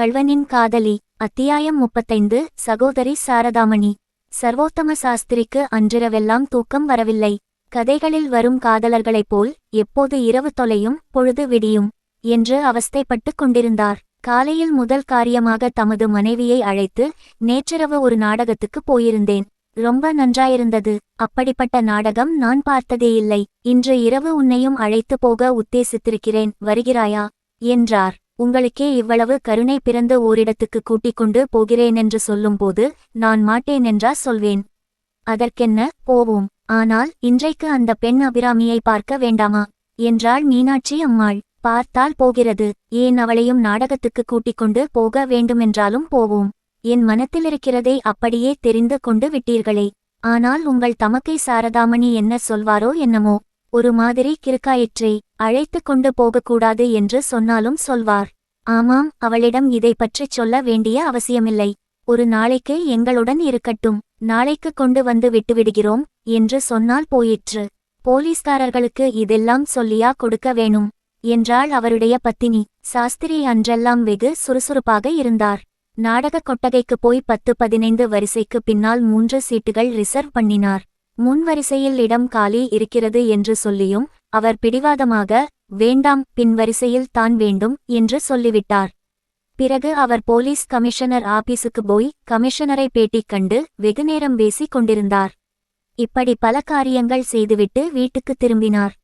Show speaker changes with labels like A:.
A: கள்வனின் காதலி அத்தியாயம் முப்பத்தைந்து சகோதரி சாரதாமணி. சர்வோத்தம சாஸ்திரிக்கு அன்றிரவெல்லாம் தூக்கம் வரவில்லை. கதைகளில் வரும் காதலர்களைப் போல் எப்போது இரவு தொலையும் பொழுது விடியும் என்று அவஸ்தைப்பட்டுக் கொண்டிருந்தார். காலையில் முதல் காரியமாக தமது மனைவியை அழைத்து நேற்றிரவு ஒரு நாடகத்துக்கு போயிருந்தேன். ரொம்ப நன்றாயிருந்தது. அப்படிப்பட்ட நாடகம் நான் பார்த்ததேயில்லை இன்று இரவு உன்னையும் அழைத்து போக உத்தேசித்திருக்கிறேன். வருகிறாயா? என்றார். உங்களுக்கே இவ்வளவு கருணை பிறந்து ஓரிடத்துக்கு கூட்டிக் கொண்டு போகிறேனென்று சொல்லும்போது நான் மாட்டேனென்றா சொல்வேன். அதற்கென்ன? போவோம். ஆனால் இன்றைக்கு அந்த பெண் அபிராமியை பார்க்க வேண்டாமா? என்றாள் மீனாட்சி அம்மாள். பார்த்தால் போகிறது. ஏன் அவளையும் நாடகத்துக்கு கூட்டிக் கொண்டு போக வேண்டுமென்றாலும் போவோம். என் மனத்திலிருக்கிறதை அப்படியே தெரிந்து கொண்டு விட்டீர்களே. ஆனால் உங்கள் தமக்கை சாரதாமணி என்ன சொல்வாரோ என்னமோ. ஒரு மாதிரி கிறுக்காயிற்றே அழைத்து கொண்டு போகக்கூடாது என்று சொன்னாலும் சொல்வார். ஆமாம் அவளிடம் இதை பற்றிச் சொல்ல வேண்டிய அவசியமில்லை. ஒரு நாளைக்கு எங்களுடன் இருக்கட்டும் நாளைக்கு கொண்டு வந்து விட்டுவிடுகிறோம் என்று சொன்னால் போயிற்று. போலீஸ்காரர்களுக்கு இதெல்லாம் சொல்லியா கொடுக்க வேணும்? என்றாள் அவருடைய பத்தினி. சாஸ்திரி அன்றெல்லாம் வெகு சுறுசுறுப்பாக இருந்தார். நாடக கொட்டகைக்கு போய் பத்து பதினைந்து வரிசைக்கு பின்னால் மூன்று சீட்டுகள் ரிசர்வ் பண்ணினார். முன் வரிசையில் இடம் காலி இருக்கிறது என்று சொல்லியும் அவர் பிடிவாதமாக வேண்டாம் பின்வரிசையில் தான் வேண்டும் என்று சொல்லிவிட்டார். பிறகு அவர் போலீஸ் கமிஷனர் ஆபீஸுக்கு போய் கமிஷனரை பேட்டி கண்டு வெகுநேரம் பேசிக் கொண்டிருந்தார். இப்படி பல காரியங்கள் செய்துவிட்டு வீட்டுக்கு திரும்பினார்.